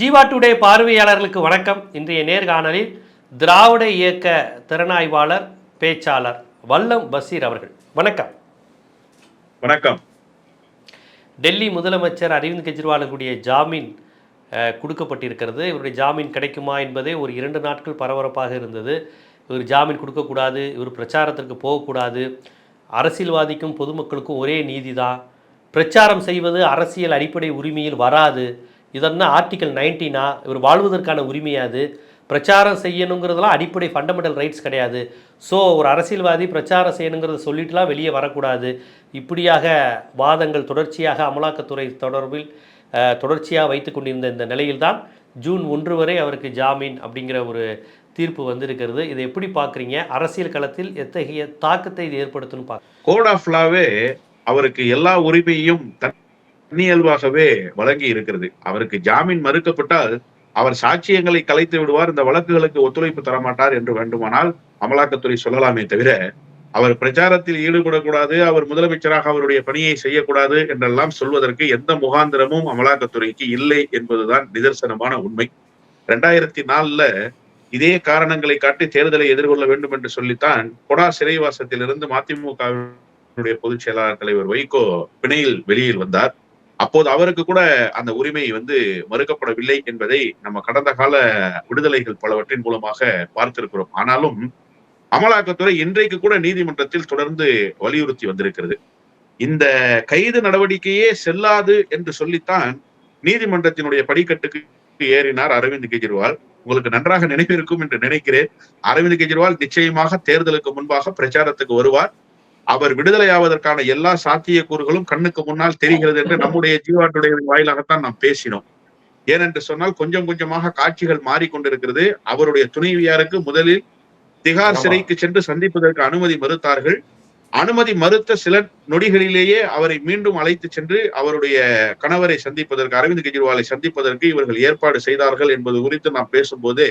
Jeeva today பார்வையாளர்களுக்கு வணக்கம். இன்றைய நேர்காணலில் திராவிட இயக்க திறனாய்வாளர் பேச்சாளர் வல்லம் பஷீர் அவர்கள். வணக்கம். வணக்கம். டெல்லி முதலமைச்சர் அரவிந்த் கெஜ்ரிவாலுடைய ஜாமீன் கொடுக்கப்பட்டிருக்கிறது. இவருடைய ஜாமீன் கிடைக்குமா என்பதே ஒரு இரண்டு நாட்கள் பரபரப்பாக இருந்தது. இவர் ஜாமீன் கொடுக்கக்கூடாது இவர் பிரச்சாரத்திற்கு போகக்கூடாது. அரசியல்வாதிக்கும் பொதுமக்களுக்கும் ஒரே நீதி தான் பிரச்சாரம் செய்வது அரசியல் அடிப்படை உரிமையில் வராது. இதெல்லாம் ஆர்டிக்கல் நைன்டீனா இவர் வாழ்வதற்கான உரிமையாது பிரச்சாரம் செய்யணுங்கிறதுலாம் அடிப்படை ஃபண்டமெண்டல் ரைட்ஸ் கிடையாது. ஸோ ஒரு அரசியல்வாதி பிரச்சாரம் செய்யணுங்கிறத சொல்லிட்டுலாம் வெளியே வரக்கூடாது. இப்படியாக வாதங்கள் தொடர்ச்சியாக அமலாக்கத்துறை தொடர்பில் தொடர்ச்சியாக வைத்து கொண்டிருந்த இந்த நிலையில்தான் ஜூன் ஒன்று வரை அவருக்கு ஜாமீன் அப்படிங்கிற ஒரு தீர்ப்பு வந்திருக்கிறது. இதை எப்படி பார்க்குறீங்க? அரசியல் களத்தில் எத்தகைய தாக்கத்தை இது ஏற்படுத்தணும் பார்க்க கோட் ஆஃப் லாவே அவருக்கு எல்லா உரிமையும் தன் தன்னியல்பாகவே வழங்கி இருக்கிறது. அவருக்கு ஜாமீன் மறுக்கப்பட்டால் அவர் சாட்சியங்களை கலைத்து விடுவார் இந்த வழக்குகளுக்கு ஒத்துழைப்பு தரமாட்டார் என்று வேண்டுமானால் அமலாக்கத்துறை சொல்லலாமே தவிர அவர் பிரச்சாரத்தில் ஈடுபடக்கூடாது அவர் முதலமைச்சராக அவருடைய பணியை செய்யக்கூடாது என்றெல்லாம் சொல்வதற்கு எந்த முகாந்திரமும் அமலாக்கத்துறைக்கு இல்லை என்பதுதான் நிதர்சனமான உண்மை. ரெண்டாயிரத்தி நாலுல இதே காரணங்களை காட்டி தேர்தலை எதிர்கொள்ள வேண்டும் என்று சொல்லித்தான் கொடா சிறைவாசத்திலிருந்து மதிமுகவினுடைய பொதுச் செயலாளர் தலைவர் வைகோ பிணையில் வெளியில் வந்தார். அப்போது அவருக்கு கூட அந்த உரிமை வந்து மறுக்கப்படவில்லை என்பதை நம்ம கடந்த கால விடுதலைகள் பலவற்றின் மூலமாக பார்த்திருக்கிறோம். ஆனாலும் அமலாக்கத்துறை இன்றைக்கு கூட நீதிமன்றத்தில் தொடர்ந்து வலியுறுத்தி வந்திருக்கிறது. இந்த கைது நடவடிக்கையே செல்லாது என்று சொல்லித்தான் நீதிமன்றத்தினுடைய படிக்கட்டுக்கு ஏறினார் அரவிந்த் கெஜ்ரிவால். உங்களுக்கு நன்றாக நினைவிருக்கும் என்று நினைக்கிறேன். அரவிந்த் கெஜ்ரிவால் நிச்சயமாக தேர்தலுக்கு முன்பாக பிரச்சாரத்துக்கு வருவார். அவர் விடுதலையாவதற்கான எல்லா சாத்தியக்கூறுகளும் கண்ணுக்கு முன்னால் தெரிகிறது என்று நம்முடைய ஜீவாட்டுடைய வாயிலாகத்தான் நாம் பேசினோம். ஏனென்று சொன்னால் கொஞ்சம் கொஞ்சமாக காட்சிகள் மாறிக்கொண்டிருக்கிறது. அவருடைய துணைவியாருக்கு முதலில் திகார். சிறைக்கு சென்று சந்திப்பதற்கு அனுமதி மறுத்தார்கள். அனுமதி மறுத்த சில நொடிகளிலேயே அவரை மீண்டும் அழைத்து சென்று அவருடைய கணவரை சந்திப்பதற்கு அரவிந்த் கெஜ்ரிவாலை சந்திப்பதற்கு இவர்கள் ஏற்பாடு செய்தார்கள் என்பது குறித்து நாம் பேசும்போதே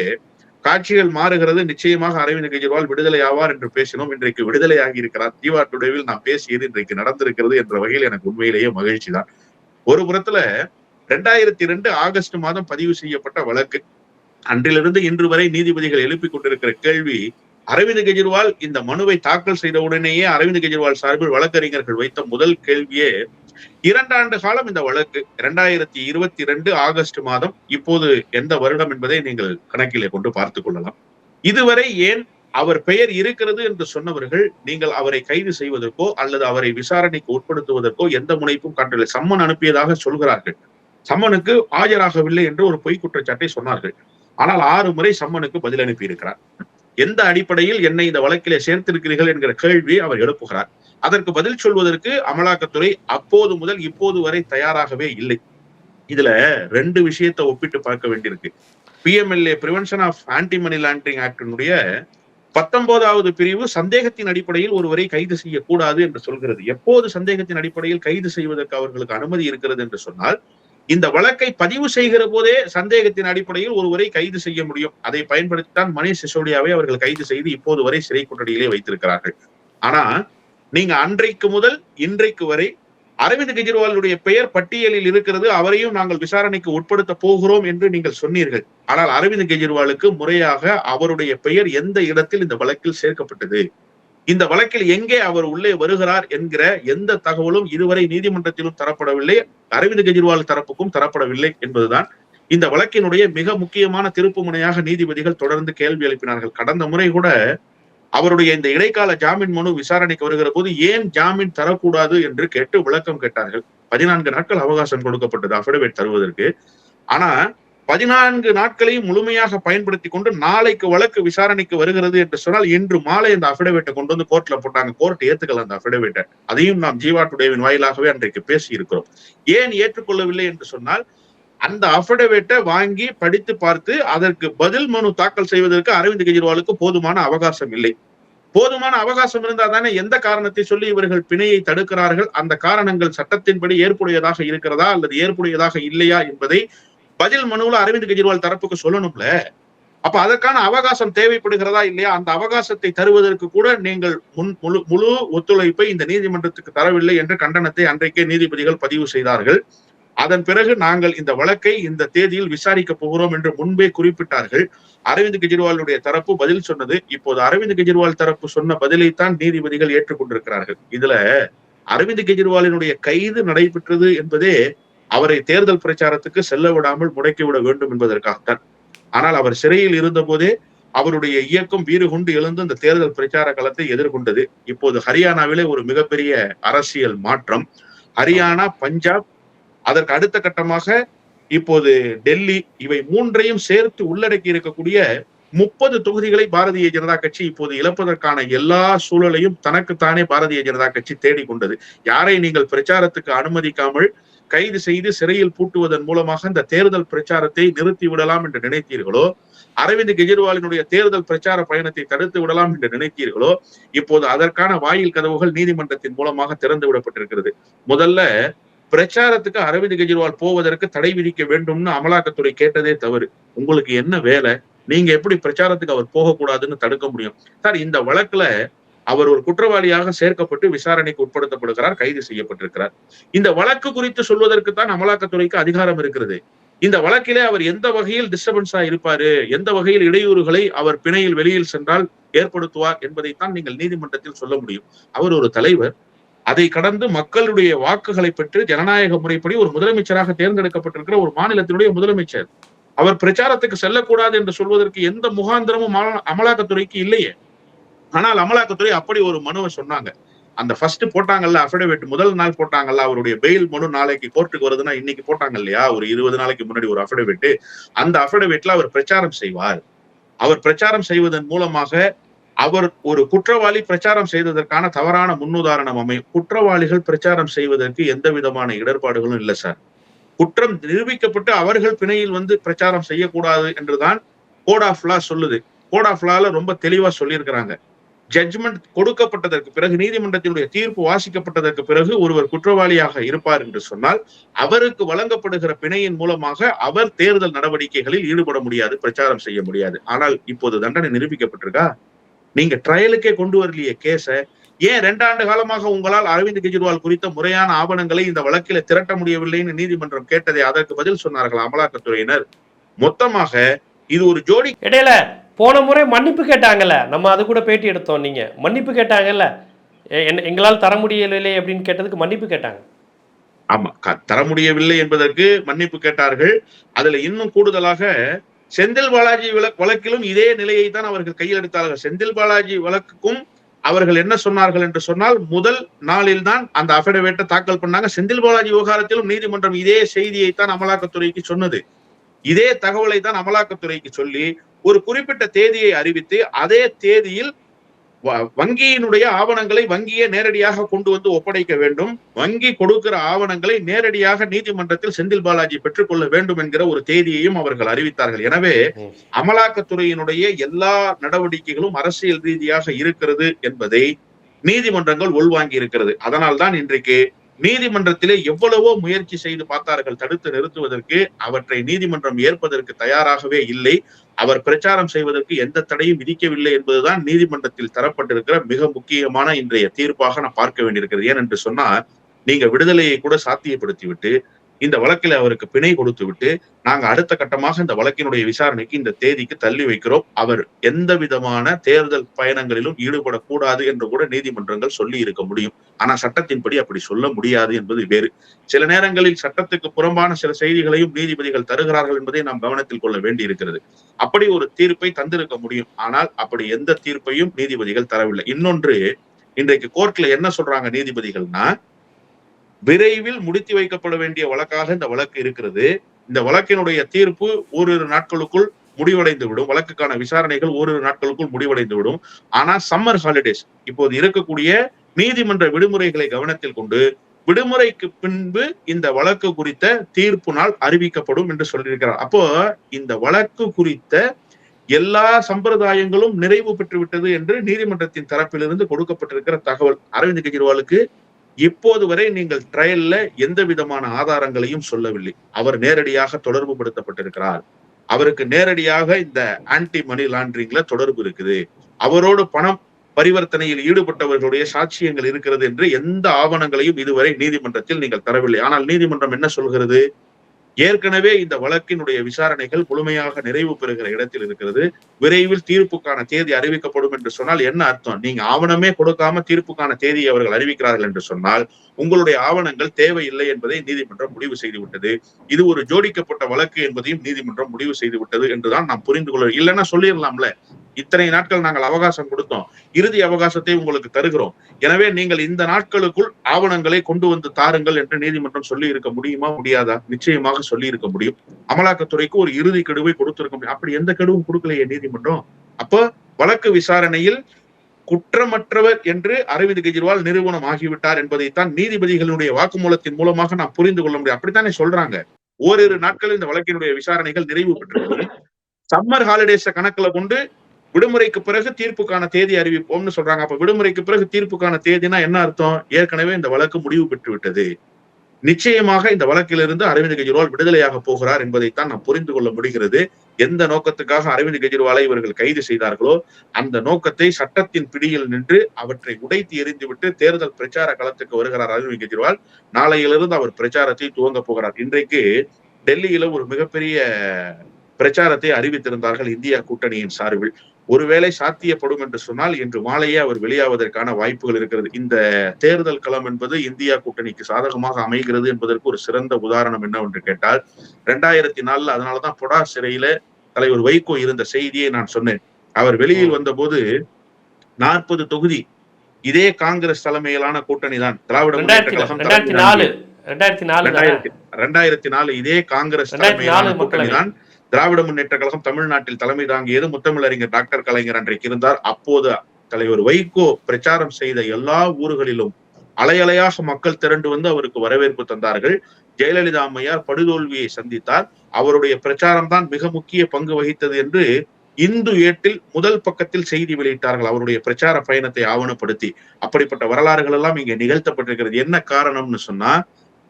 காட்சிகள் மாறுகிறது. நிச்சயமாக அரவிந்த் கெஜ்ரிவால் விடுதலை ஆவார் என்று பேசினோம். இன்றைக்கு விடுதலையாகி இருக்கிறார். தீவா டுடேவில் நான் பேசியது இன்றைக்கு நடந்திருக்கிறது என்ற வகையில் எனக்கு உண்மையிலேயே மகிழ்ச்சி தான் ஒரு புறத்துல ரெண்டாயிரத்தி ரெண்டு ஆகஸ்ட் மாதம் பதிவு செய்யப்பட்ட வழக்கு. அன்றிலிருந்து இன்று வரை நீதிபதிகள் எழுப்பிக் கொண்டிருக்கிற கேள்வி அரவிந்த் கெஜ்ரிவால் இந்த மனுவை தாக்கல் செய்த உடனேயே அரவிந்த் கெஜ்ரிவால் சார்பில் வழக்கறிஞர்கள் வைத்த முதல் கேள்வியே இரண்டாண்டு காலம் இந்த வழக்கு. இரண்டாயிரத்தி இருபத்தி ரெண்டு ஆகஸ்ட் மாதம். இப்போது எந்த வருடம் என்பதை நீங்கள் கணக்கிலே கொண்டு பார்த்துக் கொள்ளலாம். இதுவரை ஏன் அவர் பெயர் இருக்கிறது என்று சொன்னவர்கள் நீங்கள் அவரை கைது செய்வதற்கோ அல்லது அவரை விசாரணைக்கு உட்படுத்துவதற்கோ எந்த முனைப்பும் காட்டவில்லை. சம்மன் அனுப்பியதாக சொல்கிறார்கள். சம்மனுக்கு ஆஜராகவில்லை என்று ஒரு பொய் குற்றச்சாட்டை சொன்னார்கள். ஆனால் ஆறு முறை சம்மனுக்கு பதில் அனுப்பி இருக்கிறார் எந்த அடிப்படையில் என்னை இந்த வழக்கிலே சேர்த்திருக்கிறீர்கள் என்கிற கேள்வியை அவர் எழுப்புகிறார். அதற்கு பதில் சொல்வதற்கு அமலாக்கத்துறை அப்போது முதல் இப்போது வரை தயாராகவே இல்லை. இதுல ரெண்டு விஷயத்தை ஒப்பிட்டு பார்க்க வேண்டியிருக்கு. PMLA prevention of anti money laundering ஆக்டினுடைய பத்தொன்பதாவது பிரிவு சந்தேகத்தின் அடிப்படையில் ஒருவரை கைது செய்யக்கூடாது என்று சொல்கிறது. எப்போது சந்தேகத்தின் அடிப்படையில் கைது செய்வதற்கு அவர்களுக்கு அனுமதி இருக்கிறது என்று சொன்னால் இந்த வழக்கை பதிவு செய்கிற போதே சந்தேகத்தின் அடிப்படையில் ஒருவரை கைது செய்ய முடியும். அதை பயன்படுத்தித்தான் மணிஷ் சிசோடியாவை அவர்கள் கைது செய்து இப்போது வரை சிறை கொட்டடியிலே வைத்திருக்கிறார்கள். ஆனா நீங்க அன்றைக்கு முதல் இன்றைக்கு வரை அரவிந்த் கெஜ்ரிவாலுடைய பெயர் பட்டியலில் இருக்கிறது. அவரையும் நாங்கள் விசாரணைக்கு உட்படுத்த போகிறோம் என்று நீங்கள் சொன்னீர்கள். ஆனால் அரவிந்த் கெஜ்ரிவாலுக்கு முறையாக அவருடைய பெயர் எந்த இடத்தில் இந்த வழக்கில் சேர்க்கப்பட்டது? இந்த வழக்கில் எங்கே அவர் உள்ளே வருகிறார் என்கிற எந்த தகவலும் இதுவரை நீதிமன்றத்திலும் தரப்படவில்லை அரவிந்த் கெஜ்ரிவால் தரப்புக்கும் தரப்படவில்லை என்பதுதான். இந்த வழக்கினுடைய மிக முக்கியமான திருப்பு முனையாக நீதிபதிகள் தொடர்ந்து கேள்வி எழுப்பினார்கள். கடந்த முறை கூட அவருடைய இந்த இடைக்கால ஜாமீன் மனு விசாரணைக்கு வருகிற போது ஏன் ஜாமீன் தரக்கூடாது என்று கேட்டு விளக்கம் கேட்டார்கள். பதினான்கு நாட்கள் அவகாசம் கொடுக்கப்பட்டது அபிடவிட் தருவதற்கு. ஆனா பதினான்கு நாட்களையும் முழுமையாக பயன்படுத்தி கொண்டு நாளைக்கு வழக்கு விசாரணைக்கு வருகிறது என்று சொன்னால் இன்று மாலை அந்த அபிடவிட்டை கொண்டு வந்து கோர்ட்ல போட்டாங்க. கோர்ட் ஏத்துக்கல அந்த அபிடவிட்டை அதையும் நாம் ஜீவா டுடேவின் வாயிலாகவே அன்றைக்கு பேசி இருக்கிறோம் ஏன் ஏற்றுக்கொள்ளவில்லை என்று சொன்னால் அந்த அபிடவேட்டை வாங்கி படித்து பார்த்து அதற்கு பதில் மனு தாக்கல் செய்வதற்கு அரவிந்த் கெஜ்ரிவாலுக்கு போதுமான அவகாசம் இல்லை. போதுமான அவகாசம் இருந்தா தானே எந்த காரணத்தை சொல்லி இவர்கள் பிணையை தடுக்கிறார்கள்? அந்த காரணங்கள் சட்டத்தின்படி ஏற்புடையதாக இருக்கிறதா அல்லது ஏற்புடையதாக இல்லையா என்பதை பதில் மனுவில் அரவிந்த் கெஜ்ரிவால் தரப்புக்கு சொல்லணும்ல? அப்ப அதற்கான அவகாசம் தேவைப்படுகிறதா இல்லையா? அந்த அவகாசத்தை தருவதற்கு கூட நீங்கள் முன் முழு முழு ஒத்துழைப்பை இந்த நீதிமன்றத்துக்கு தரவில்லை என்ற கண்டனத்தை அன்றைக்கே நீதிபதிகள் பதிவு செய்தார்கள். அதன் பிறகு நாங்கள் இந்த வழக்கை இந்த தேதியில் விசாரிக்க போகிறோம் என்று முன்பே குறிப்பிட்டார்கள். அரவிந்த் கெஜ்ரிவாலுடைய தரப்பு பதில் சொன்னது இப்போது அரவிந்த் கெஜ்ரிவால் தரப்பு சொன்ன பதிலைத்தான் நீதிபதிகள் ஏற்றுக்கொண்டிருக்கிறார்கள். இதுல அரவிந்த் கெஜ்ரிவாலினுடைய கைது நடைபெற்றது என்பதே அவரை தேர்தல் பிரச்சாரத்துக்கு செல்ல விடாமல் முடக்கிவிட வேண்டும் என்பதற்காகத்தான். ஆனால் அவர் சிறையில் இருந்த போதே அவருடைய இயக்கம் வீறு கொண்டு எழுந்து இந்த தேர்தல் பிரச்சார களத்தை எதிர்கொண்டது. இப்போது ஹரியானாவிலே ஒரு மிகப்பெரிய அரசியல் மாற்றம். ஹரியானா பஞ்சாப் அதற்கு அடுத்த கட்டமாக இப்போது டெல்லி இவை மூன்றையும் சேர்த்து உள்ளடக்கி இருக்கக்கூடிய முப்பது தொகுதிகளை பாரதிய ஜனதா கட்சி இப்போது இழப்பதற்கான எல்லா சூழலையும் தனக்குத்தானே பாரதிய ஜனதா கட்சி தேடிக்கொண்டது. யாரை நீங்கள் பிரச்சாரத்துக்கு அனுமதிக்காமல் கைது செய்து சிறையில் பூட்டுவதன் மூலமாக இந்த தேர்தல் பிரச்சாரத்தை நிறுத்தி விடலாம் என்று நினைத்தீர்களோ? அரவிந்த் கெஜ்ரிவாலினுடைய தேர்தல் பிரச்சார பயணத்தை தடுத்து விடலாம் என்று நினைத்தீர்களோ? இப்போது அதற்கான வாயில் கதவுகள் நீதிமன்றத்தின் மூலமாக திறந்து விடப்பட்டிருக்கிறது. முதல்ல பிரச்சாரத்துக்கு அரவிந்த் கெஜ்ரிவால் போவதற்கு தடை விதிக்க வேண்டும்னு அமலாக்கத்துறை கேட்டதே தவறு. உங்களுக்கு என்ன வேலை? நீங்க எப்படி பிரச்சாரத்துக்கு அவர் போகக்கூடாதுன்னு தடுக்க முடியும்? சார் இந்த வழக்குல அவர் ஒரு குற்றவாளியாக சேர்க்கப்பட்டு விசாரணைக்கு உட்படுத்தப்படுகிறார் கைது செய்யப்பட்டிருக்கிறார். இந்த வழக்கு குறித்து சொல்வதற்கு தான் அமலாக்கத்துறைக்கு அதிகாரம் இருக்கிறது. இந்த வழக்கிலே அவர் எந்த வகையில் டிஸ்டர்பன்ஸா இருப்பாரு எந்த வகையில் இடையூறுகளை அவர் பிணையில் வெளியில் சென்றால் ஏற்படுத்துவார் என்பதைத்தான் நீங்கள் நீதிமன்றத்தில் சொல்ல முடியும். அவர் ஒரு தலைவர். அதை கடந்து மக்களுடைய வாக்குகளை பெற்று ஜனநாயக முறைப்படி ஒரு முதலமைச்சராக தேர்ந்தெடுக்கப்பட்டிருக்கிற ஒரு மாநிலத்தினுடைய முதலமைச்சர். அவர் பிரச்சாரத்துக்கு செல்லக்கூடாது என்று சொல்வதற்கு எந்த முகாந்திரமும் அமலாக்கத்துறைக்கு இல்லையே. ஆனால் அமலாக்கத்துறை அப்படி ஒரு மனுவை சொன்னாங்க. அந்த ஃபர்ஸ்ட் போட்டாங்கல்ல அஃபிடவிட் முதல் நாள் போட்டாங்கல்ல அவருடைய பெயில் மனு நாளைக்கு கோர்ட்டுக்கு வருதுன்னா இன்னைக்கு போட்டாங்க இல்லையா? ஒரு இருபது நாளைக்கு முன்னாடி ஒரு அஃபிடவிட் அந்த அஃபிடவிட்ல அவர் பிரச்சாரம் செய்வார். அவர் பிரச்சாரம் செய்வதன் மூலமாக அவர் ஒரு குற்றவாளி பிரச்சாரம் செய்ததற்கான தவறான முன்னுதாரணம் அமையும். குற்றவாளிகள் பிரச்சாரம் செய்வதற்கு எந்த விதமான இடர்பாடுகளும் இல்லை சார். குற்றம் நிரூபிக்கப்பட்டு அவர்கள் பிணையில் வந்து பிரச்சாரம் செய்யக்கூடாது என்றுதான் கோட் ஆஃப் லா சொல்லுது. கோட் ஆஃப் லால ரொம்ப தெளிவா சொல்லியிருக்கிறாங்க. ஜட்ஜ்மெண்ட் கொடுக்கப்பட்டதற்கு பிறகு நீதிமன்றத்தினுடைய தீர்ப்பு வாசிக்கப்பட்டதற்கு பிறகு ஒருவர் குற்றவாளியாக இருப்பார் என்று சொன்னால் அவருக்கு வழங்கப்படுகிற பிணையின் மூலமாக அவர் தேர்தல் நடவடிக்கைகளில் ஈடுபட முடியாது பிரச்சாரம் செய்ய முடியாது. ஆனால் இப்போது தண்டனை நிரூபிக்கப்பட்டிருக்கா? நீங்க ட்ரையலுக்கே கொண்டு வரலையே கேஸ ஏன் ரெண்டாண்டு காலமாக உங்களால் அரவிந்த் கெஜ்ரிவால் குறித்த முறையான ஆவணங்களை இந்த வழக்கில திரட்ட முடியவில்லைன்னு நீதிமன்றம் கேட்டதை அதற்கு பதில் சொன்னார்கள் அமலாக்கத்துறையினர். மொத்தமாக இது ஒரு ஜோடி இடையில போன முறை மன்னிப்பு கேட்டாங்கல்ல நம்ம அது கூட பேட்டி எடுத்தோம் நீங்க. மன்னிப்பு கேட்டாங்கல்ல எங்களால் தர முடியவில்லை அப்படின்னு கேட்டதுக்கு மன்னிப்பு கேட்டாங்க. ஆமா தர முடியவில்லை என்பதற்கு மன்னிப்பு கேட்டார்கள். அதுல இன்னும் கூடுதலாக செந்தில் பாலாஜி வழக்கிலும் இதே நிலையை தான் அவர்கள் கையில் எடுத்தார்கள். செந்தில் பாலாஜி வழக்குக்கும் அவர்கள் என்ன சொன்னார்கள் என்று சொன்னால் முதல் நாளில் தான் அந்த அபிடவேட்டை தாக்கல் பண்ணாங்க. செந்தில் பாலாஜி விவகாரத்திலும் நீதிமன்றம் இதே செய்தியை தான் அமலாக்கத்துறைக்கு சொன்னது. இதே தகவலை தான் அமலாக்கத்துறைக்கு சொல்லி ஒரு குறிப்பிட்ட தேதியை அறிவித்து அதே தேதியில் வங்கியினுடைய ஆவணங்களை வங்கியே நேரடியாக கொண்டு வந்து ஒப்படைக்க வேண்டும். வங்கி கொடுக்கிற ஆவணங்களை நேரடியாக நீதிமன்றத்தில் செந்தில் பாலாஜி பெற்றுக்கொள்ள வேண்டும் என்கிற ஒரு தேதியையும் அவர்கள் அறிவித்தார்கள். எனவே அமலாக்கத்துறையினுடைய எல்லா நடவடிக்கைகளும் அரசியல் ரீதியாக இருக்கிறது என்பதை நீதிமன்றங்கள் உள்வாங்கி இருக்கிறது அதனால்தான் இன்றைக்கு நீதிமன்றத்திலே எவ்வளவோ முயற்சி செய்து பார்த்தார்கள் தடுத்து நிறுத்துவதற்கு அவற்றை நீதிமன்றம் ஏற்பதற்கு தயாராகவே இல்லை. அவர் பிரச்சாரம் செய்வதற்கு எந்த தடையும் விதிக்கவில்லை என்பதுதான் நீதிமன்றத்தில் தரப்பட்டிருக்கிற மிக முக்கியமான இன்றைய தீர்ப்பாக நான் பார்க்க வேண்டியிருக்கிறது. ஏனென்று சொன்னால் நீங்க விடுதலையை கூட சாத்தியப்படுத்திவிட்டு இந்த வழக்கில் அவருக்கு பிணை கொடுத்து விட்டு நாங்க அடுத்த கட்டமாக இந்த வழக்கினுடைய விசாரணைக்கு இந்த தேதிக்கு தள்ளி வைக்கிறோம். அவர் எந்த விதமான தேர்தல் பயணங்களிலும் ஈடுபடக்கூடாது என்று கூட நீதிமன்றங்கள் சொல்லி இருக்க முடியும். ஆனா சட்டத்தின்படி அப்படி சொல்ல முடியாது என்பது வேறு. சில நேரங்களில் சட்டத்துக்கு புறம்பான சில செய்திகளையும் நீதிபதிகள் தருகிறார்கள் என்பதை நாம் கவனத்தில் கொள்ள வேண்டி இருக்கிறது அப்படி ஒரு தீர்ப்பை தந்திருக்க முடியும். ஆனால் அப்படி எந்த தீர்ப்பையும் நீதிபதிகள் தரவில்லை. இன்னொன்று இன்றைக்கு கோர்ட்ல என்ன சொல்றாங்க நீதிபதிகள்னா விரைவில் முடித்து வைக்கப்பட வேண்டிய வழக்காக இந்த வழக்கு இருக்கிறது. இந்த வழக்கினுடைய தீர்ப்பு ஓரிரு நாட்களுக்குள் முடிவடைந்து விடும். வழக்குக்கான விசாரணைகள் ஓரிரு நாட்களுக்குள் முடிவடைந்து விடும். ஆனா சம்மர் ஹாலிடேஸ் இப்போது இருக்கக்கூடிய நீதிமன்ற விடுமுறைகளை கவனத்தில் கொண்டு விடுமுறைக்கு பின்பு இந்த வழக்கு குறித்த தீர்ப்பு நாள் அறிவிக்கப்படும் என்று சொல்லியிருக்கிறார். அப்போ இந்த வழக்கு குறித்த எல்லா சம்பிரதாயங்களும் நிறைவு பெற்றுவிட்டது என்று நீதிமன்றத்தின் தரப்பிலிருந்து கொடுக்கப்பட்டிருக்கிற தகவல். அரவிந்த் கெஜ்ரிவாலுக்கு இப்போது வரை நீங்கள் ட்ரையல்ல எந்த விதமான ஆதாரங்களையும் சொல்லவில்லை. அவர் நேரடியாக தொடர்பு படுத்தப்பட்டிருக்கிறார். அவருக்கு நேரடியாக இந்த ஆன்டி மணி லாண்டரிங்ல தொடர்பு இருக்குது. அவரோடு பணம் பரிவர்த்தனையில் ஈடுபட்டவர்களுடைய சாட்சியங்கள் இருக்கிறது என்று எந்த ஆவணங்களையும் இதுவரை நீதிமன்றத்தில் நீங்கள் தரவில்லை. ஆனால் நீதிமன்றம் என்ன சொல்கிறது? ஏற்கனவே இந்த வழக்கினுடைய விசாரணைகள் முழுமையாக நிறைவு பெறுகிற இடத்தில் இருக்கிறது. விரைவில் தீர்ப்புக்கான தேதி அறிவிக்கப்படும் என்று சொன்னால் என்ன அர்த்தம்? நீங்க ஆவணமே கொடுக்காம தீர்ப்புக்கான தேதியை அவர்கள் அறிவிக்கிறார்கள் என்று சொன்னால் உங்களுடைய ஆவணங்கள் தேவையில்லை என்பதை நீதிமன்றம் முடிவு செய்துவிட்டது. இது ஒரு ஜோடிக்கப்பட்ட வழக்கு என்பதையும் நீதிமன்றம் முடிவு செய்துவிட்டது என்றுதான் நாம் புரிந்து கொள்ள இல்லைன்னா சொல்லிடலாம்ல. இத்தனை நாட்கள் நாங்கள் அவகாசம் கொடுத்தோம். இறுதி அவகாசத்தை உங்களுக்கு தருகிறோம். எனவே நீங்கள் இந்த நாட்களுக்குள் ஆவணங்களை கொண்டு வந்து தாருங்கள் என்று நீதிமன்றம் சொல்லி இருக்க முடியுமா முடியாதா? நிச்சயமாக சொல்லி இருக்க முடியும். அமலாக்கத்துறைக்கு ஒரு இறுதி கெடுவை கொடுத்திருக்க முடியும். அப்படி எந்த கெடுவும் கொடுக்கலையே நீதிமன்றம். அப்போ வழக்கு விசாரணையில் குற்றமற்றவர் என்று அரவிந்த் கெஜ்ரிவால் நிறுவனம் ஆகிவிட்டார் என்பதைத்தான் நீதிபதிகளுடைய வாக்குமூலத்தின் மூலமாக நாம் புரிந்து கொள்ள முடியும். அப்படித்தானே சொல்றாங்க. ஓரிரு நாட்கள் இந்த வழக்கினுடைய விசாரணைகள் நிறைவு பெற்றது சம்மர் ஹாலிடேஸ கணக்குல கொண்டு விடுமுறைக்கு பிறகு தீர்ப்புக்கான தேதி அறிவிப்போம்னு சொல்றாங்க. அப்ப விடுமுறைக்கு பிறகு தீர்ப்புக்கான தேதினா என்ன அர்த்தம்? ஏற்கனவே இந்த வழக்கு முடிவு பெற்று விட்டது நிச்சயமாக இந்த வழக்கிலிருந்து அரவிந்த் கெஜ்ரிவால் விடுதலையாக போகிறார் என்பதைத்தான் நாம் புரிந்து கொள்ள முடிகிறது. எந்த நோக்கத்துக்காக அரவிந்த் கெஜ்ரிவாலை இவர்கள் கைது செய்தார்களோ அந்த நோக்கத்தை சட்டத்தின் பிடியில் நின்று அவற்றை உடைத்து எரிந்துவிட்டு தேர்தல் பிரச்சார களத்துக்கு வருகிறார் அரவிந்த் கெஜ்ரிவால். நாளையிலிருந்து அவர் பிரச்சாரத்தை துவங்க போகிறார். இன்றைக்கு டெல்லியில ஒரு மிகப்பெரிய பிரச்சாரத்தை அறிவித்திருந்தார்கள் இந்தியா கூட்டணியின் சார்பில். ஒருவேளை சாத்தியப்படும் என்று சொன்னால் இன்று மாலையே அவர் வெளியாவதற்கான வாய்ப்புகள் இருக்கிறது. இந்த தேர்தல் களம் என்பது இந்தியா கூட்டணிக்கு சாதகமாக அமைகிறது என்பதற்கு ஒரு சிறந்த உதாரணம் என்னவென்று கேட்டால் ரெண்டாயிரத்தி நாலுல அதனாலதான் பொடா சிறையில தலைவர் வைகோ இருந்த செய்தியை நான் சொன்னேன். அவர் வெளியில் வந்தபோது நாற்பது தொகுதி இதே காங்கிரஸ் தலைமையிலான கூட்டணி தான். திராவிட முன்னேற்ற கழகம் ரெண்டாயிரத்தி நாலு இதே காங்கிரஸ் தலைமையிலான கூட்டணி. தான். திராவிட முன்னேற்ற கழகம் தமிழ்நாட்டில் தலைமை தாங்கியது முத்தமிழறிஞர் டாக்டர் கலைஞர் அன்றைக்கு இருந்தார். அப்போது தலைவர் வைகோ பிரச்சாரம் செய்த எல்லா ஊர்களிலும் அலையலையாக மக்கள் திரண்டு வந்து அவருக்கு வரவேற்பு தந்தார்கள். ஜெயலலிதா அம்மையார் படுதோல்வியை சந்தித்தார். அவருடைய பிரச்சாரம் தான் மிக முக்கிய பங்கு வகித்தது என்று இந்து ஏட்டில் முதல் பக்கத்தில் செய்தி வெளியிட்டார்கள். அவருடைய பிரச்சார பயணத்தை ஆவணப்படுத்தி அப்படிப்பட்ட வரலாறுகள் எல்லாம் இங்கே நிகழ்த்தப்பட்டிருக்கிறது. என்ன காரணம்னு சொன்னா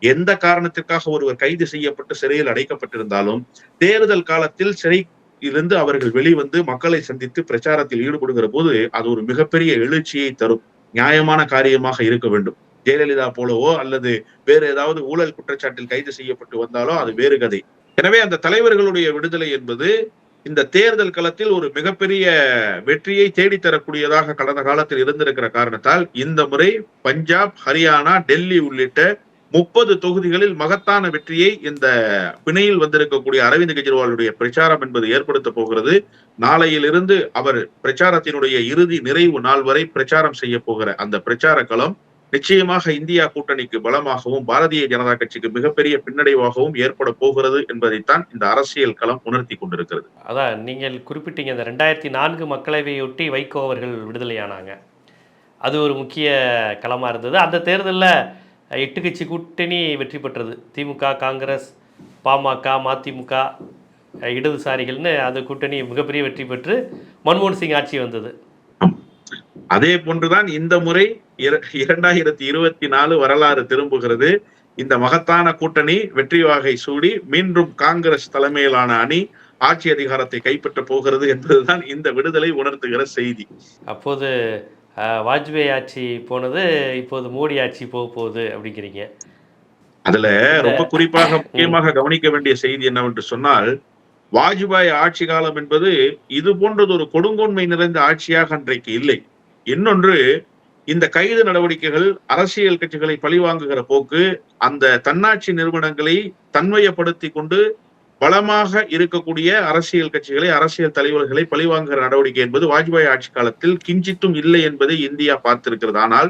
எந்த காரணத்திற்காக ஒருவர் கைது செய்யப்பட்டு சிறையில் அடைக்கப்பட்டிருந்தாலும் தேர்தல் காலத்தில் சிறை இருந்து அவர்கள் வெளிவந்து மக்களை சந்தித்து பிரச்சாரத்தில் ஈடுபடுகிற போது அது ஒரு மிகப்பெரிய எழுச்சியை தரும் நியாயமான காரியமாக இருக்க வேண்டும். ஜெயலலிதா போலவோ அல்லது வேறு ஏதாவது ஊழல் குற்றச்சாட்டில் கைது செய்யப்பட்டு வந்தாலோ அது வேறு கதை. எனவே அந்த தலைவர்களுடைய விடுதலை என்பது இந்த தேர்தல் களத்தில் ஒரு மிகப்பெரிய வெற்றியை தேடித்தரக்கூடியதாக கடந்த காலத்தில் இருந்திருக்கிற காரணத்தால் இந்த முறை பஞ்சாப் ஹரியானா டெல்லி உள்ளிட்ட முப்பது தொகுதிகளில் மகத்தான வெற்றியை இந்த பிணையில் வந்திருக்கக்கூடிய அரவிந்த் கெஜ்ரிவாலுடைய பிரச்சாரம் என்பது ஏற்படுத்த போகிறது. நாளையிலிருந்து அவர் பிரச்சாரத்தினுடைய இறுதி நிறைவு நாள் வரை பிரச்சாரம் செய்ய போகிற அந்த பிரச்சார களம் நிச்சயமாக இந்தியா கூட்டணிக்கு பலமாகவும் பாரதிய ஜனதா கட்சிக்கு மிகப்பெரிய பின்னடைவாகவும் ஏற்பட போகிறது என்பதைத்தான் இந்த அரசியல் களம் உணர்த்தி கொண்டிருக்கிறது. அதான் நீங்கள் குறிப்பிட்டீங்க இந்த ரெண்டாயிரத்தி நான்கு மக்களவையொட்டி வைகோ அவர்கள் விடுதலையானாங்க. அது ஒரு முக்கிய களமாக இருந்தது. அந்த தேர்தலில் எட்டு கட்சி கூட்டணி வெற்றி பெற்றது. திமுக காங்கிரஸ் பாமக மதிமுக இடதுசாரிகள்னு அந்த கூட்டணி மிகப்பெரிய வெற்றி பெற்று மன்மோகன் சிங் ஆட்சி வந்தது. அதே போன்றுதான் இந்த முறை இர- இரண்டாயிரத்தி இருபத்தி நாலு வரலாறு திரும்புகிறது. இந்த மகத்தான கூட்டணி வெற்றி வாகை சூடி மீண்டும் காங்கிரஸ் தலைமையிலான அணி ஆட்சி அதிகாரத்தை கைப்பற்ற போகிறது என்பதுதான் இந்த விடுதலை உணர்த்துகிற செய்தி. அப்போது வாஜ்பாய் ஆட்சி போனது இப்போது மோடி ஆட்சி போக போகுது அப்படிங்கிறீங்க. அதுல ரொம்ப குறிப்பாக முக்கியமாக கவனிக்க வேண்டிய செய்தி என்னவென்று சொன்னால் வாஜ்பாய் ஆட்சி காலம் என்பது இது போன்றது ஒரு கொடுங்கோன்மை நிறைந்த ஆட்சியாக அன்றைக்கு இல்லை. இன்னொன்று இந்த கைது நடவடிக்கைகள் அரசியல் கட்சிகளை பழிவாங்குகிற போக்கு அந்த தன்னாட்சி நிறுவனங்களை தன்மையப்படுத்தி கொண்டு பலமாக இருக்கக்கூடிய அரசியல் கட்சிகளை அரசியல் தலைவர்களை பழிவாங்குகிற நடவடிக்கை என்பது வாஜ்பாய் ஆட்சி காலத்தில் கிஞ்சித்தும் இல்லை என்பதை இந்தியா பார்த்திருக்கிறது. ஆனால்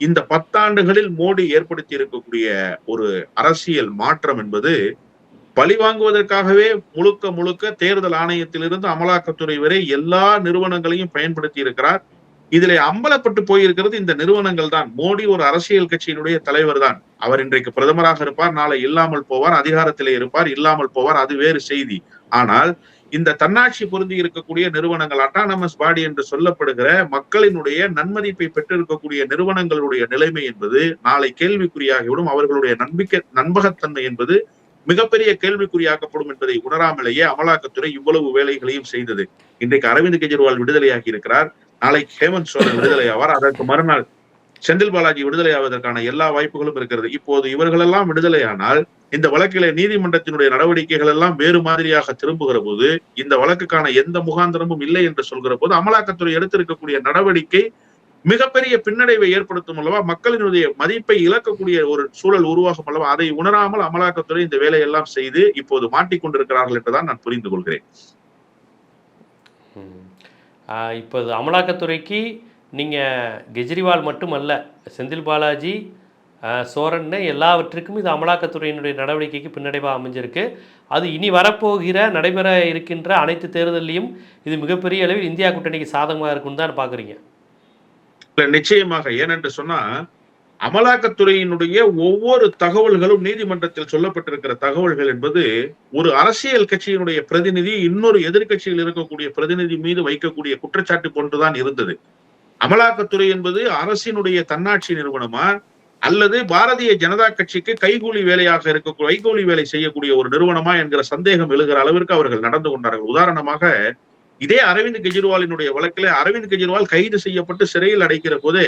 இந்த பத்தாண்டுகளில் மோடி ஏற்படுத்தி இருக்கக்கூடிய ஒரு அரசியல் மாற்றம் என்பது பழி வாங்குவதற்காகவே முழுக்க முழுக்க தேர்தல் ஆணையத்திலிருந்து அமலாக்கத்துறை வரை எல்லா நிறுவனங்களையும் பயன்படுத்தி இருக்கிறார். இதிலே அம்பலப்பட்டு போயிருக்கிறது இந்த நிறுவனங்கள் தான். மோடி ஒரு அரசியல் கட்சியினுடைய தலைவர் தான். அவர் இன்றைக்கு பிரதமராக இருப்பார் நாளை இல்லாமல் போவார் அதிகாரத்திலே இருப்பார் இல்லாமல் போவார் அது வேறு செய்தி. ஆனால் இந்த தன்னாட்சி பொருந்தி இருக்கக்கூடிய நிறுவனங்கள் அட்டானமஸ் பாடி என்று சொல்லப்படுகிற மக்களினுடைய நன்மதிப்பை பெற்றிருக்கக்கூடிய நிறுவனங்களுடைய நிலைமை என்பது நாளை கேள்விக்குறியாகிவிடும். அவர்களுடைய நம்பிக்கை நண்பகத்தன்மை என்பது மிகப்பெரிய கேள்விக்குறியாக்கப்படும் என்பதை உணராமலேயே அமலாக்கத்துறை இவ்வளவு வேலைகளையும் செய்தது. இன்றைக்கு அரவிந்த் கெஜ்ரிவால் விடுதலையாகி இருக்கிறார். நாளைக்கு ஹேமந்த் சோரன் விடுதலை ஆவார். அதற்கு மறுநாள் செந்தில் பாலாஜி விடுதலை ஆவதற்கான எல்லா வாய்ப்புகளும் இருக்கிறது. இப்போது இவர்களெல்லாம் விடுதலையானால் இந்த வழக்கில நீதிமன்றத்தினுடைய நடவடிக்கைகள் எல்லாம் வேறு மாதிரியாக திரும்புகிற போது இந்த வழக்குக்கான எந்த முகாந்திரமும் இல்லை என்று சொல்கிற போது அமலாக்கத்துறை எடுத்திருக்கக்கூடிய நடவடிக்கை மிகப்பெரிய பின்னடைவை ஏற்படுத்தும் அல்லவா? மக்களினுடைய மதிப்பை இழக்கக்கூடிய ஒரு சூழல் உருவாகும் அல்லவா? அதை உணராமல் அமலாக்கத்துறை இந்த வேலையெல்லாம் செய்து இப்போது மாட்டிக்கொண்டிருக்கிறார்கள் என்றுதான் நான் புரிந்து கொள்கிறேன். இப்போ அமலாக்கத்துறைக்கு நீங்கள் கெஜ்ரிவால் மட்டுமல்ல செந்தில் பாலாஜி சோரன்னு எல்லாவற்றுக்கும் இது அமலாக்கத்துறையினுடைய நடவடிக்கைக்கு பின்னடைவாக அமைஞ்சிருக்கு. அது இனி வரப்போகிற நடைபெற இருக்கின்ற அனைத்து தேர்தலையும் இது மிகப்பெரிய அளவில் இந்தியா கூட்டணிக்கு சாதகமாக இருக்குன்னு தான் பார்க்குறீங்க. இல்லை நிச்சயமாக. ஏனென்று சொன்னால் அமலாக்கத்துறையினுடைய ஒவ்வொரு தகவல்களும் நீதிமன்றத்தில் சொல்லப்பட்டிருக்கிற தகவல்கள் என்பது ஒரு அரசியல் கட்சியினுடைய பிரதிநிதி இன்னொரு எதிர்கட்சியில் இருக்கக்கூடிய பிரதிநிதி மீது வைக்கக்கூடிய குற்றச்சாட்டு போன்றுதான் இருந்தது. அமலாக்கத்துறை என்பது அரசினுடைய தன்னாட்சி நிறுவனமா அல்லது பாரதிய ஜனதா கட்சிக்கு கைகூலி வேலையாக இருக்க கைகூலி வேலை செய்யக்கூடிய ஒரு நிறுவனமா என்கிற சந்தேகம் எழுகிற அளவிற்கு அவர்கள் நடந்து கொண்டார்கள். உதாரணமாக இதே அரவிந்த் கெஜ்ரிவாலினுடைய வழக்கில் அரவிந்த் கெஜ்ரிவால் கைது செய்யப்பட்டு சிறையில் அடைக்கிற போதே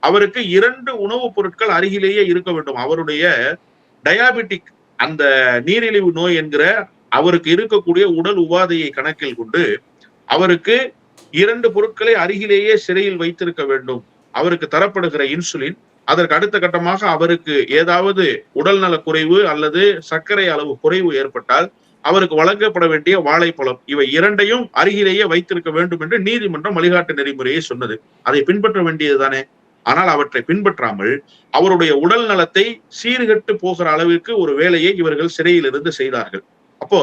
அவருக்கு இரண்டு உணவுப் பொருட்கள் அருகிலேயே இருக்க வேண்டும். அவருடைய டயாபெட்டிக் அந்த நீரிழிவு நோய் என்கிற அவருக்கு இருக்கக்கூடிய உடல் உபாதையை கணக்கில் கொண்டு அவருக்கு இரண்டு பொருட்களை அருகிலேயே சிறையில் வைத்திருக்க வேண்டும். அவருக்கு தரப்படுகிற இன்சுலின். அதற்கு அடுத்த கட்டமாக அவருக்கு ஏதாவது உடல்நல குறைவு அல்லது சர்க்கரை அளவு குறைவு ஏற்பட்டால் அவருக்கு வழங்கப்பட வேண்டிய வாழைப்பழம். இவை இரண்டையும் அருகிலேயே வைத்திருக்க வேண்டும் என்று நீதிமன்றம் வழிகாட்டு நெறிமுறையை சொன்னது. அதை பின்பற்ற வேண்டியதுதானே? ஆனால் அவற்றை பின்பற்றாமல் அவருடைய உடல் நலத்தை சீர்கெட்டு போகிற அளவிற்கு ஒரு வேலையை இவர்கள் சிறையிலிருந்து செய்தார்கள். அப்போ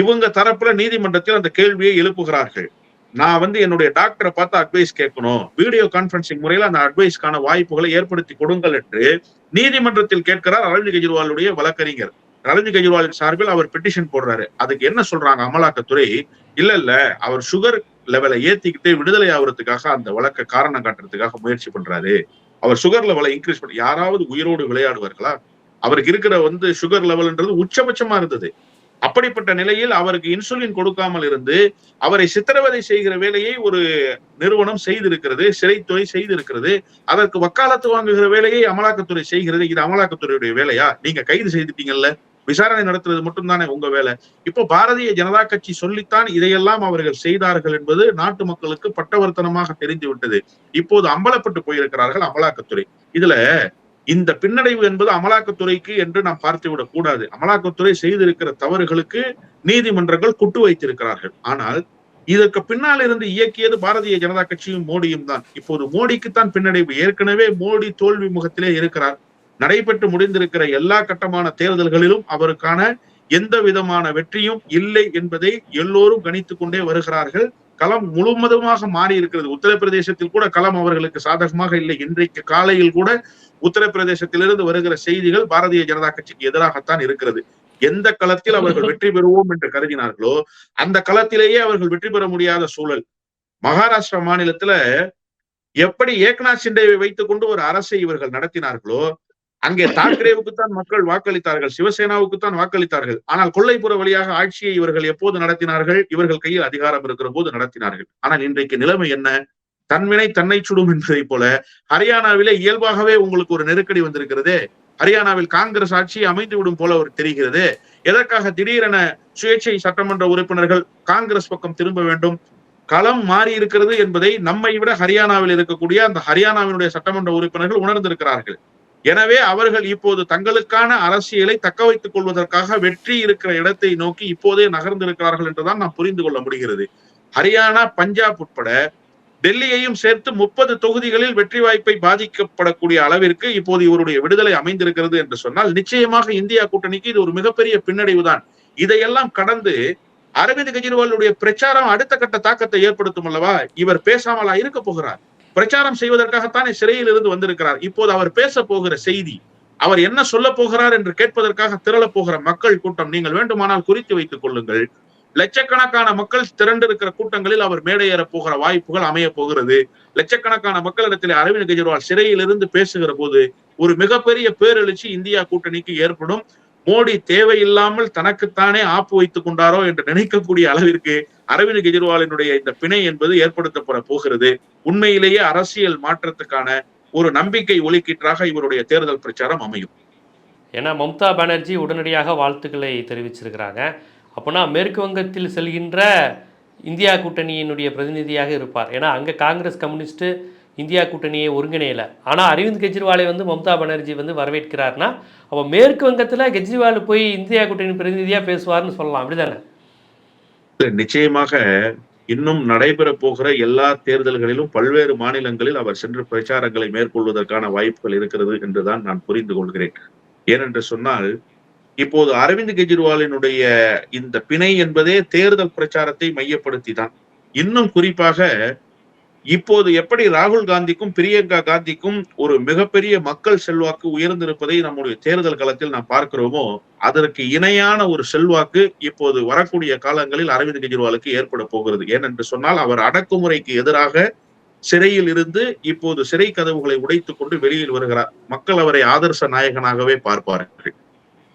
இவங்க தரப்புல நீதிமன்றத்தில் அந்த கேள்வியை எழுப்புகிறார்கள். நான் வந்து என்னுடைய டாக்டரை பார்த்து அட்வைஸ் கேட்கணும். வீடியோ கான்பரன்சிங் முறையில அந்த அட்வைஸ்க்கான வாய்ப்புகளை ஏற்படுத்தி கொடுங்கள் என்று நீதிமன்றத்தில் கேட்கிறார் அரவிந்த் கெஜ்ரிவாலுடைய வழக்கறிஞர். அரவிந்த் கெஜ்ரிவாலின் சார்பில் அவர் பெட்டிஷன் போடுறாரு. அதுக்கு என்ன சொல்றாங்க அமலாக்கத்துறை? இல்ல இல்ல அவர் சுகர் லெவலை ஏத்திக்கிட்டு விடுதலை ஆகுறதுக்காக அந்த வழக்க காரணம் காட்டுறதுக்காக முயற்சி பண்றாரு. அவர் சுகர் லெவலை இன்க்ரீஸ் பண்ணி யாராவது உயிரோடு விளையாடுவார்களா? அவருக்கு இருக்கிற வந்து சுகர் லெவல்ன்றது உச்சபட்சமா இருந்தது. அப்படிப்பட்ட நிலையில் அவருக்கு இன்சுலின் கொடுக்காமல் இருந்து அவரை சித்திரவதை செய்கிற வேலையை ஒரு நிறுவனம் செய்திருக்கிறது சிறைத்துறை செய்திருக்கிறது. அதற்கு வக்காலத்து வாங்குகிற வேலையை அமலாக்கத்துறை செய்கிறது. இது அமலாக்கத்துறையுடைய வேலையா? நீங்க கைது செய்துட்டீங்கல்ல. விசாரணை நடத்துறது மட்டும்தானே உங்க வேலை. இப்போ பாரதிய ஜனதா கட்சி சொல்லித்தான் இதையெல்லாம் அவர்கள் செய்தார்கள் என்பது நாட்டு மக்களுக்கு பட்டவர்த்தனமாக தெரிந்து விட்டது இப்போது அம்பலப்பட்டு போயிருக்கிறார்கள் அமலாக்கத்துறை. இதுல இந்த பின்னடைவு என்பது அமலாக்கத்துறைக்கு என்று நாம் பார்த்து விடக் கூடாது. அமலாக்கத்துறை செய்திருக்கிற தவறுகளுக்கு நீதிமன்றங்கள் குட்டு வைத்திருக்கிறார்கள். ஆனால் இதற்கு பின்னால் இருந்து இயக்கியது பாரதிய ஜனதா கட்சியும் மோடியும் தான். இப்போது மோடிக்குத்தான் பின்னடைவு. ஏற்கனவே மோடி தோல்வி முகத்திலே இருக்கிறார். நடைபெற்று முடிந்திருக்கிற எல்லா கட்டமான தேர்தல்களிலும் அவருக்கான எந்த விதமான வெற்றியும் இல்லை என்பதை எல்லோரும் கணித்துக் கொண்டே வருகிறார்கள். களம் முழுவதுமாக மாறி இருக்கிறது. உத்தரப்பிரதேசத்தில் கூட களம் அவர்களுக்கு சாதகமாக இல்லை. இன்றைக்கு காலையில் கூட உத்தரப்பிரதேசத்திலிருந்து வருகிற செய்திகள் பாரதிய ஜனதா கட்சிக்கு எதிராகத்தான் இருக்கிறது. எந்த களத்தில் அவர்கள் வெற்றி பெறுவோம் என்று கருதினார்களோ அந்த களத்திலேயே அவர்கள் வெற்றி பெற முடியாத சூழல். மகாராஷ்டிரா மாநிலத்துல எப்படி ஏக்நாத் சிண்டேவை வைத்துக் கொண்டு ஒரு அரசை இவர்கள் நடத்தினார்களோ அங்கே தாக்கரேவுக்கு தான் மக்கள் வாக்களித்தார்கள் சிவசேனாவுக்கு தான் வாக்களித்தார்கள். ஆனால் கொள்ளைப்புற வழியாக ஆட்சியை இவர்கள் எப்போது நடத்தினார்கள்? இவர்கள் கையில் அதிகாரம் இருக்கிற போது நடத்தினார்கள். ஆனால் இன்றைக்கு நிலைமை என்ன? தன்வினை தன்னை சுடும் என்பதை போல ஹரியானாவிலே இயல்பாகவே உங்களுக்கு ஒரு நெருக்கடி வந்திருக்கிறதே. ஹரியானாவில் காங்கிரஸ் ஆட்சி அமைந்து விடும் போல ஒரு தெரிகிறது. எதற்காக திடீரென சுயேட்சை சட்டமன்ற உறுப்பினர்கள் காங்கிரஸ் பக்கம் திரும்ப வேண்டும்? களம் மாறி இருக்கிறது என்பதை நம்மை விட ஹரியானாவில் இருக்கக்கூடிய அந்த ஹரியானாவினுடைய சட்டமன்ற உறுப்பினர்கள் உணர்ந்திருக்கிறார்கள். எனவே அவர்கள் இப்போது தங்களுக்கான அரசியலை தக்க வைத்துக் கொள்வதற்காக வெற்றி இருக்கிற இடத்தை நோக்கி இப்போதே நகர்ந்திருக்கிறார்கள் என்றுதான் நாம் புரிந்து கொள்ள முடிகிறது. ஹரியானா பஞ்சாப் உட்பட டெல்லியையும் சேர்த்து முப்பது தொகுதிகளில் வெற்றி வாய்ப்பை பாதிக்கப்படக்கூடிய அளவிற்கு இப்போது இவருடைய விடுதலை அமைந்திருக்கிறது என்று சொன்னால் நிச்சயமாக இந்தியா கூட்டணிக்கு இது ஒரு மிகப்பெரிய பின்னடைவு தான் இதையெல்லாம் கடந்து அரவிந்த் கெஜ்ரிவாலுடைய பிரச்சாரம் அடுத்த கட்ட தாக்கத்தை ஏற்படுத்தும் அல்லவா? இவர் பேசாமலா இருக்க போகிறார்? பிரச்சாரம் செய்வதற்காகத்தானே சிறையில் இருந்து வந்திருக்கிறார். இப்போது அவர் பேச போகிற செய்தி அவர் என்ன சொல்ல போகிறார் என்று கேட்பதற்காக திரளப் போகிற மக்கள் கூட்டம் நீங்கள் வேண்டுமானால் குறித்து வைத்துக் கொள்ளுங்கள். லட்சக்கணக்கான மக்கள் திரண்டிருக்கிற கூட்டங்களில் அவர் மேடையேற போகிற வாய்ப்புகள் அமைய போகிறது. லட்சக்கணக்கான மக்களிடத்தில் அரவிந்த் கெஜ்ரிவால் சிறையில் இருந்து பேசுகிற போது ஒரு மிகப்பெரிய பேரெழுச்சி இந்தியா கூட்டணிக்கு ஏற்படும். மோடி தேவையில்லாமல் தனக்குத்தானே ஆப்பு வைத்துக் கொண்டாரோ என்று நினைக்கக்கூடிய அளவிற்கு அரவிந்த் கெஜ்ரிவாலினுடைய இந்த பிணை என்பது ஏற்படுத்தப்பட போகிறது. உண்மையிலேயே அரசியல் மாற்றத்துக்கான ஒரு நம்பிக்கை ஒலிக்கீற்றாக இவருடைய தேர்தல் பிரச்சாரம் அமையும். ஏன்னா மம்தா பானர்ஜி உடனடியாக வாழ்த்துக்களை தெரிவிச்சிருக்கிறாங்க. அப்போனா மேற்கு வங்கத்தில் செல்கின்ற இந்தியா கூட்டணியினுடைய பிரதிநிதியாக இருப்பார். ஏன்னா அங்கே காங்கிரஸ் கம்யூனிஸ்ட்டு இந்தியா கூட்டணியை ஒருங்கிணையலை. ஆனால் அரவிந்த் கெஜ்ரிவாலை வந்து மம்தா பானர்ஜி வந்து வரவேற்கிறார்னா அப்போ மேற்கு வங்கத்தில் கெஜ்ரிவால் போய் இந்தியா கூட்டணி பிரதிநிதியாக பேசுவார்னு சொல்லலாம். அப்படிதானே? நிச்சயமாக இன்னும் நடைபெற போகிற எல்லா தேர்தல்களிலும் பல்வேறு மாநிலங்களில் அவர் சென்று பிரச்சாரங்களை மேற்கொள்வதற்கான வாய்ப்புகள் இருக்கிறது என்றுதான் நான் புரிந்து கொள்கிறேன். ஏனென்று சொன்னால் இப்போது அரவிந்த் கெஜ்ரிவாலினுடைய இந்த பிணை என்பதே தேர்தல் பிரச்சாரத்தை மையப்படுத்தி தான் இன்னும் குறிப்பாக இப்போது எப்படி ராகுல் காந்திக்கும் பிரியங்கா காந்திக்கும் ஒரு மிகப்பெரிய மக்கள் செல்வாக்கு உயர்ந்திருப்பதை நம்முடைய தேர்தல் களத்தில் நாம் பார்க்கிறோமோ அதற்கு இணையான ஒரு செல்வாக்கு இப்போது வரக்கூடிய காலங்களில் அரவிந்த் கெஜ்ரிவாலுக்கு ஏற்பட போகிறது. ஏனென்று சொன்னால் அவர் அடக்குமுறைக்கு எதிராக சிறையில் இருந்து இப்போது சிறை கதவுகளை உடைத்துக் கொண்டு வெளியில் வருகிறார். மக்கள் அவரை ஆதர்ச நாயகனாகவே பார்ப்பார்கள்.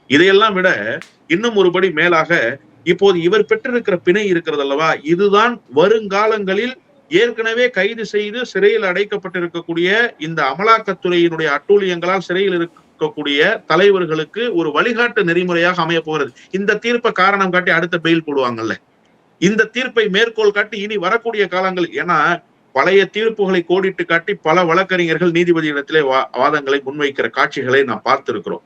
இதையெல்லாம் விட இன்னும் ஒருபடி மேலாக இப்போது இவர் பெற்றிருக்கிற பிணை இருக்கிறது அல்லவா? இதுதான் வருங்காலங்களில் ஏற்கனவே கைது செய்து சிறையில் அடைக்கப்பட்டிருக்கக்கூடிய இந்த அமலாக்கத்துறையினுடைய அட்டூழியங்களால் சிறையில் இருக்கக்கூடிய தலைவர்களுக்கு ஒரு வழிகாட்டு நெறிமுறையாக அமைய போகிறது. இந்த தீர்ப்பை காரணம் காட்டி அடுத்த பெயில் போடுவாங்கல்ல. இந்த தீர்ப்பை மேற்கோள் காட்டி இனி வரக்கூடிய காலங்கள் ஏன்னா பழைய தீர்ப்புகளை கோடிட்டு காட்டி பல வழக்கறிஞர்கள் நீதிபதியிடத்திலே வா வாதங்களை முன்வைக்கிற காட்சிகளை நாம் பார்த்திருக்கிறோம்.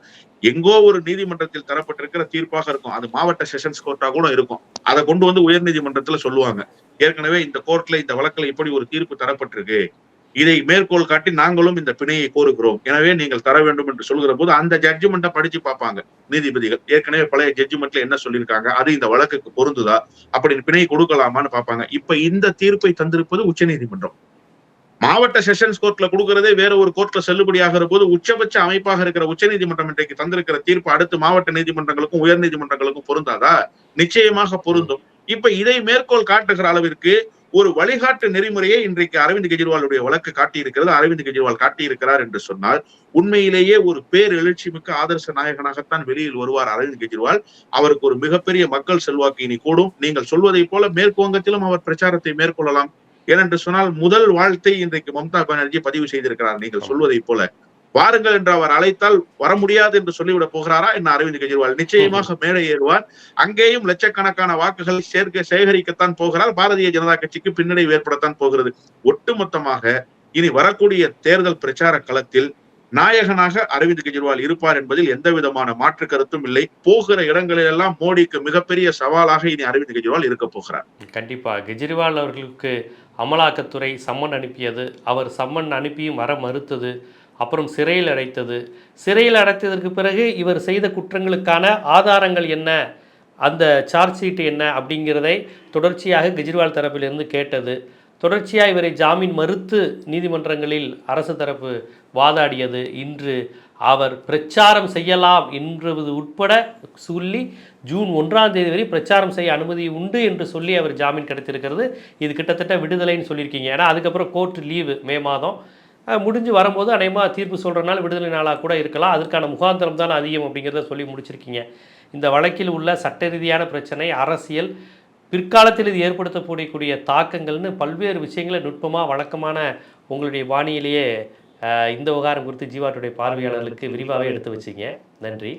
எங்கோ ஒரு நீதிமன்றத்தில் தரப்பட்டிருக்கிற தீர்ப்பாக இருக்கும். அது மாவட்ட செஷன்ஸ் கோர்ட்டா கூட இருக்கும். அதை கொண்டு வந்து உயர் நீதிமன்றத்துல சொல்லுவாங்க. ஏற்கனவே இந்த கோர்ட்ல இந்த வழக்குல இப்படி ஒரு தீர்ப்பு தரப்பட்டிருக்கு. இதை மேற்கோள் காட்டி நாங்களும் இந்த பிணையை கோருகிறோம். எனவே நீங்கள் தர வேண்டும் என்று சொல்கிற போது அந்த ஜட்ஜ்மெண்ட்டை படிச்சு பார்ப்பாங்க நீதிபதிகள். ஏற்கனவே பழைய ஜட்ஜ்மெண்ட்ல என்ன சொல்லியிருக்காங்க? அது இந்த வழக்குக்கு பொருந்துதா? அப்படின்னு பிணை கொடுக்கலாமான்னு பார்ப்பாங்க. இப்ப இந்த தீர்ப்பை தந்திருப்பது உச்சநீதிமன்றம். மாவட்ட செஷன்ஸ் கோர்ட்ல கொடுக்கறதே வேற ஒரு கோர்ட்ல செல்லுபடியாகிற போது உச்சபட்ச அமைப்பாக இருக்கிற உச்ச நீதிமன்றம் இன்றைக்கு தந்திருக்கிற தீர்ப்பு அடுத்து மாவட்ட நீதிமன்றங்களுக்கும் உயர் நீதிமன்றங்களுக்கும் பொருந்தாதா? நிச்சயமாக பொருந்தும். இப்ப இதை மேற்கோள் காட்டுகிற அளவிற்கு ஒரு வழிகாட்டு நெறிமுறையை இன்றைக்கு அரவிந்த் கெஜ்ரிவாலுடைய வழக்கு காட்டியிருக்கிறது. அரவிந்த் கெஜ்ரிவால் காட்டியிருக்கிறார் என்று சொன்னால் உண்மையிலேயே ஒரு பேர் எழுச்சி மிக்க ஆதர்ச நாயகனாகத்தான் வெளியில் வருவார் அரவிந்த் கெஜ்ரிவால். அவருக்கு ஒரு மிகப்பெரிய மக்கள் செல்வாக்கு இனி கூடும். நீங்கள் சொல்வதை போல மேற்கு வங்கத்திலும் அவர் பிரச்சாரத்தை மேற்கொள்ளலாம். ஏனென்று சொன்னால் முதல் வாழ்த்தை இன்றைக்கு மம்தா பானர்ஜி பதிவு செய்திருக்கிறார். நீங்கள் சொல்வதை போல. வாருங்கள் என்று அவர் அழைத்தால் வர முடியாது என்று சொல்லிவிட போகிறாரா என்ன அரவிந்த் கெஜ்ரிவால். நிச்சயமாக மேடை ஏறுவார். அங்கேயும் லட்சக்கணக்கான வாக்குகளை சேர்க்க சேகரிக்கத்தான் போகிறார். பாரதிய ஜனதா கட்சிக்கு பின்னடைவு ஏற்படத்தான் போகிறது. ஒட்டுமொத்தமாக இனி வரக்கூடிய தேர்தல் பிரச்சார களத்தில் நாயகனாக அரவிந்த் கெஜ்ரிவால் இருப்பார் என்பதில் எந்த விதமான மாற்று கருத்தும் இல்லை. போகிற இடங்களிலெல்லாம் மோடிக்கு மிகப்பெரிய சவாலாக இனி அரவிந்த் கெஜ்ரிவால் இருக்க போகிறார். கண்டிப்பாக கெஜ்ரிவால் அவர்களுக்கு அமலாக்கத்துறை சம்மன் அனுப்பியது அவர் சம்மன் அனுப்பியும் வர மறுத்தது அப்புறம் சிறையில் அடைத்தது. சிறையில் அடைத்ததற்கு பிறகு இவர் செய்த குற்றங்களுக்கான ஆதாரங்கள் என்ன அந்த சார்ஜ் ஷீட் என்ன அப்படிங்கிறதை தொடர்ச்சியாக கெஜ்ரிவால் தரப்பிலிருந்து கேட்டது. தொடர்ச்சியாக இவரை ஜாமீன் மறுத்து நீதிமன்றங்களில் அரசு தரப்பு வாதாடியது. இன்று அவர் பிரச்சாரம் செய்யலாம் என்பது உட்பட சொல்லி ஜூன் ஒன்றாம் தேதி வரை பிரச்சாரம் செய்ய அனுமதி உண்டு என்று சொல்லி அவர் ஜாமீன் கிடைத்திருக்கிறது. இது கிட்டத்தட்ட விடுதலைன்னு சொல்லியிருக்கீங்க. ஏன்னா அதுக்கப்புறம் கோர்ட் லீவு மே மாதம். முடிஞ்சு வரும்போது அநேகமாக தீர்ப்பு சொல்கிறனால விடுதலை நாளாக கூட இருக்கலாம். அதற்கான முகாந்திரம் தான் அதிகம் அப்படிங்கிறத சொல்லி முடிச்சிருக்கீங்க. இந்த வழக்கில் உள்ள சட்ட ரீதியான பிரச்சனை அரசியல் பிற்காலத்தில் இது ஏற்படுத்தக்கூடிய தாக்கங்கள்னு பல்வேறு விஷயங்களை நுட்பமாக வழக்கமான உங்களுடைய வாணியிலேயே இந்த விவகாரம் குறித்து ஜீவாட்டுடைய பார்வையாளர்களுக்கு விரிவாகவே எடுத்து வச்சிங்க. நன்றி.